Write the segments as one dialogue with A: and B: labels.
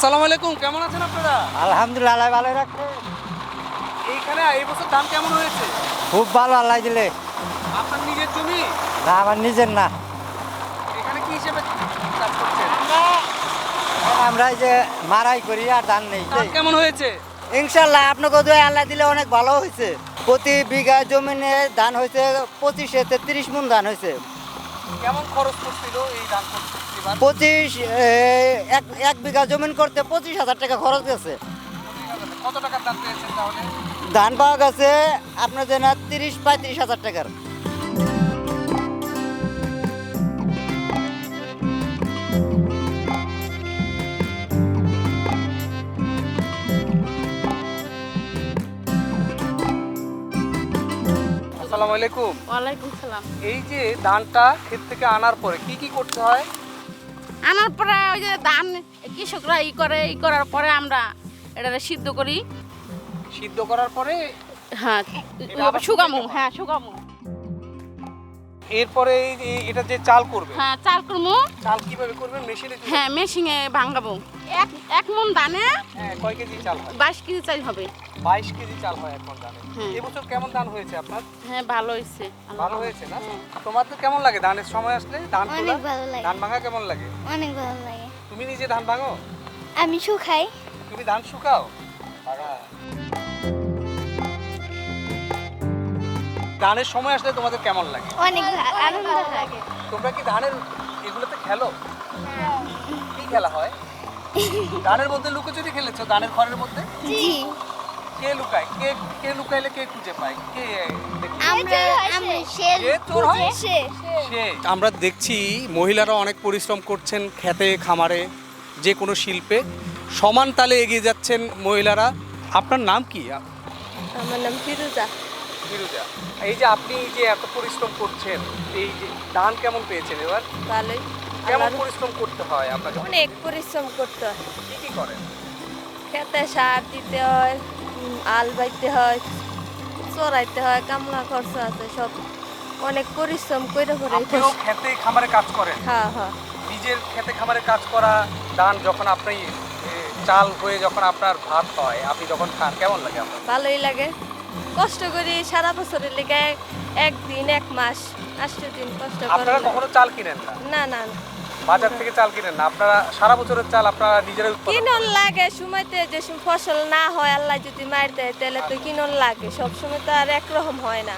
A: আসসালামু আলাইকুম কেমন আছেন আপনারা?
B: আলহামদুলিল্লাহ ভালো রাখছে।
A: এইখানে এই বছর ধান কেমন হয়েছে?
B: খুব ভালো আল্লাহ দিলে।
A: আপনার নিজের জমি?
B: না আমার নিজের না।
A: এখানে কি হিসেবে করছেন?
B: আমরা এই যে মারাই করি আর ধান নেই।
A: কেমন হয়েছে?
B: ইনশাল্লাহ আপনাকে দোয়া আল্লাহ দিলে অনেক ভালো হয়েছে। প্রতি বিঘা জমিনে ধান হয়েছে পঁচিশে তেত্রিশ মন ধান হয়েছে।
A: কেমন খরচ পড়ছিল এই ধান করতে?
B: পঁচিশ এক এক বিঘা জমিন করতে পঁচিশ হাজার টাকা খরচ গেছে।
A: কত টাকার ধান পেয়েছেন তাহলে?
B: ধান পাওয়া গেছে আপনার যেন তিরিশ পঁয়ত্রিশ হাজার টাকার।
A: আসসালামু আলাইকুম।
C: ওয়ালাইকুম সালাম।
A: এই যে ধানটা ক্ষেত থেকে আনার পরে কি কি করতে হয়?
C: আনার পরে ওই যে ধান কৃষকরা ই করে ই করার পরে আমরা এটা সিদ্ধ করি।
A: সিদ্ধ করার পরে
C: হ্যাঁ শুকামু হ্যাঁ শুকামু
A: এরপরে এই এটা যে চাল করবে
C: হ্যাঁ চাল করমু
A: চাল কীভাবে করবেন মেশিনে
C: হ্যাঁ মেশিনে ভাঙাবো। এক এক মন ধানে
A: হ্যাঁ কয় কেজি চাল হয়?
C: বাইশ কেজি চাল হবে।
A: বাইশ কেজি চাল হয় এখন ধানে
C: হুম।
A: এবছর কেমন ধান হয়েছে আপনার?
C: হ্যাঁ ভালো হয়েছে।
A: ভালো হয়েছে না? তোমার তো কেমন লাগে ধানের সময় আসলে? ধান
D: অনেক ভালো লাগে।
A: ধান ভাঙা কেমন লাগে?
D: অনেক ভালো লাগে।
A: তুমি নিজে ধান ভাঙো?
D: আমি শুকাই।
A: তুমি ধান শুকাও? বাবা। ধানের সময় আসলে তোমাদের কেমন লাগে?
D: অনেক আনন্দ লাগে।
A: তোমরা কি ধানের এগুলোতে খেলো? কি খেলা হয়? ধানের মধ্যে লুকোচুরি খেলেছো? ধানের ঘরের মধ্যে?
D: জি।
A: কে লুকায়? কে কে লুকাইলে কে খুঁজে পায়? কে হয়? আমরা দেখছি মহিলারা অনেক পরিশ্রম করছেন খেতে খামারে যে কোনো শিল্পে। সমান তালে এগিয়ে যাচ্ছেন মহিলারা। আপনার নাম কি?
D: আমার নাম ফিরুজা।
A: ফিরুজা এই যে আপনি যে এত পরিশ্রম করছেন এই যে ধান কেমন পেয়েছেন এবার?
D: ভালোই।
A: কেমন পরিশ্রম করতে হয় আপনাকে?
D: অনেক পরিশ্রম করতে হয়।
A: কি কি করেন?
D: খেতে সার দিতে হয় আল বাইতে হয় চড়াইতে হয় কামলা খরচ আছে সব অনেক পরিশ্রম করে করে
A: আপনিও খেতে খামারে কাজ করেন?
D: হ্যাঁ হ্যাঁ।
A: নিজের খেতে খামারে কাজ করা ধান যখন আপনি চাল হয়ে যখন আপনার ভাত হয় আপনি যখন খান কেমন লাগে আপনার?
D: ভালোই লাগে। কষ্ট করি সারা বছরের লেগে একদিন এক মাস আষ্ট দিন কষ্ট করি আপনারা
A: কখনো চাল কিনেন না?
D: না না না।
A: বাজার থেকে চাল কিনেন না? আপনারা সারা বছরের চাল আপনারা নিজেরাই উৎপাদন
D: কিনন লাগে সময়তে যে ফসল না হয় আল্লাহ যদি মার দেয় তাহলে তো কিনন লাগে। সব সময় তো আর একরকম হয় না।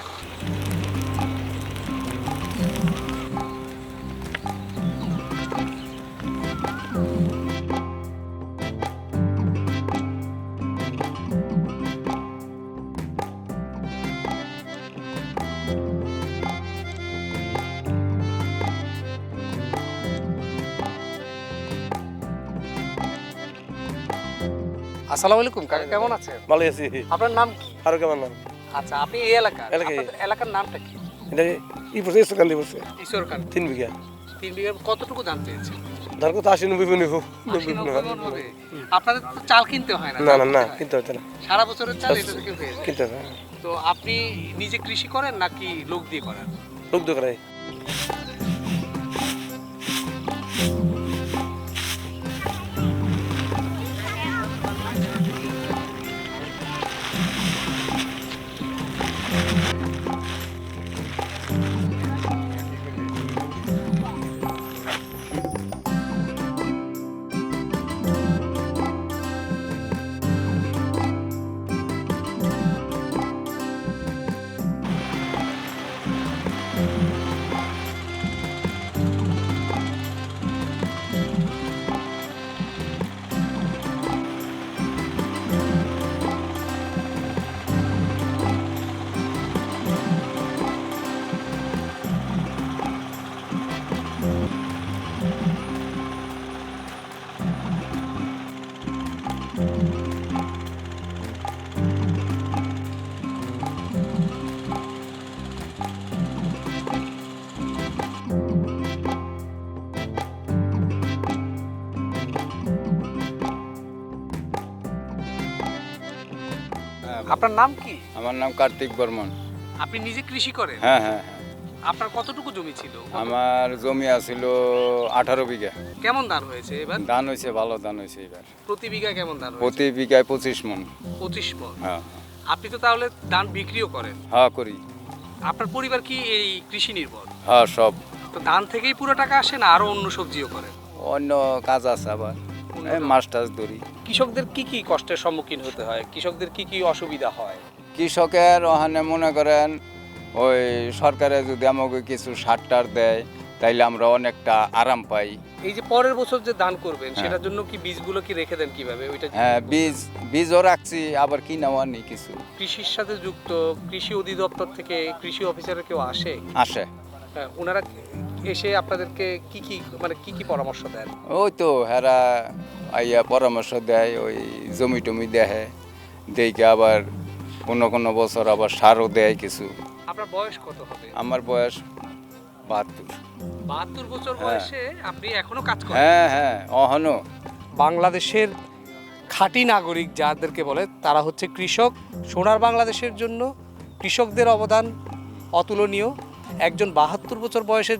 A: আসসালামু আলাইকুম কাকা কেমন আছেন?
E: ভালো আছি।
A: আপনার নাম কি?
E: আরও কেমন নাম?
A: আচ্ছা আপনি এই এলাকা। এলাকার নামটা কি?
E: এটা ই বসে ইস্টকান দিয়ে বসে
A: ঈশ্বর খান
E: তিন বিঘা।
A: তিন বিঘা কতটুকু দাম পেয়েছেন?
E: ধান কত? আশি নব্বই মনে হোক।
A: আপনাদের তো চাল কিনতে হয় না
E: না না না
A: কিনতে হয়।
E: না
A: সারা বছরের চাল এটা থেকে হয়ে
E: কিনতে না।
A: তো আপনি নিজে কৃষি করেন নাকি লোক দিয়ে করেন?
E: লোক দোকানে
A: আপনার নাম কি?
F: আমার নাম কার্তিক বর্মন।
A: আপনি নিজে কৃষি করেন?
F: হ্যাঁ হ্যাঁ হ্যাঁ।
A: আপনার কতটুকু জমি ছিল?
F: আমার জমি আছিল আঠারো বিঘা।
A: কেমন ধান হয়েছে এবার?
F: ধান হয়েছে ভালো ধান হয়েছে এবার।
A: প্রতি বিঘা কেমন ধান হয়েছে?
F: প্রতি বিঘায় পঁচিশ মন।
A: পঁচিশ মন?
F: হ্যাঁ।
A: আপনি তো তাহলে ধান বিক্রিও করেন।
F: হ্যাঁ করি।
A: আপনার পরিবার কি এই কৃষি নির্ভর?
F: হ্যাঁ সব।
A: তো ধান থেকেই পুরো টাকা আসে না আরও অন্য সবজিও করেন?
F: অন্য কাজ আছে আবার। মাছ টাছ ধরি।
A: কৃষকদের কি কি কষ্টের সম্মুখীন হতে হয়? কৃষকদের কি কি অসুবিধা হয়?
F: কৃষকের ওখানে মনে করেন ওই সরকারে যদি আমাকে কিছু সার টার দেয় তাইলে আমরা অনেকটা আরাম পাই।
A: এই যে পরের বছর যে দান করবেন
F: হ্যাঁ।
A: সেটার জন্য কি বীজগুলো কি রেখে দেন কীভাবে? ওইটা
F: হ্যাঁ বীজ বীজও রাখছি আবার কিনাও আনি কিছু।
A: কৃষির সাথে যুক্ত কৃষি অধিদপ্তর থেকে কৃষি অফিসারের কেউ আসে?
F: আসে।
A: হ্যাঁ, ওনারা এসে আপনাদেরকে কি কি মানে কি কি পরামর্শ দেন?
F: ওই তো হেরা আইয়া পরামর্শ দেয় ওই জমি টমি দেখে দেখে আবার কোনো কোনো বছর আবার সারও দেয় কিছু।
A: আপনার বয়স কত হবে?
F: আমার বয়স বাহাত্তর।
A: বাহাত্তর বছর
F: হ্যাঁ।
A: বয়সে আপনি এখনও কাজ করেন?
F: হ্যাঁ হ্যাঁ অহনো
A: বাংলাদেশের খাঁটি নাগরিক যাদেরকে বলে তারা হচ্ছে কৃষক। সোনার বাংলাদেশের জন্য কৃষকদের অবদান অতুলনীয়। একজন বাহাত্তর বছর বয়সের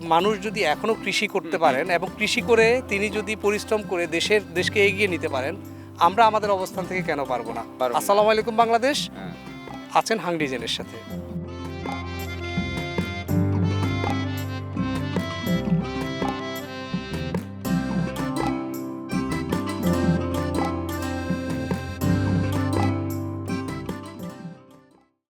A: মানুষ যদি এখনও কৃষি করতে পারেন এবং কৃষি করে তিনি যদি পরিশ্রম করে দেশের দেশকে এগিয়ে নিতে পারেন আমরা আমাদের অবস্থান থেকে কেন
F: পারব না?
A: আসসালামু আলাইকুম বাংলাদেশ।
F: হ্যাঁ।
A: আছেন হাংডিজেনের সাথে।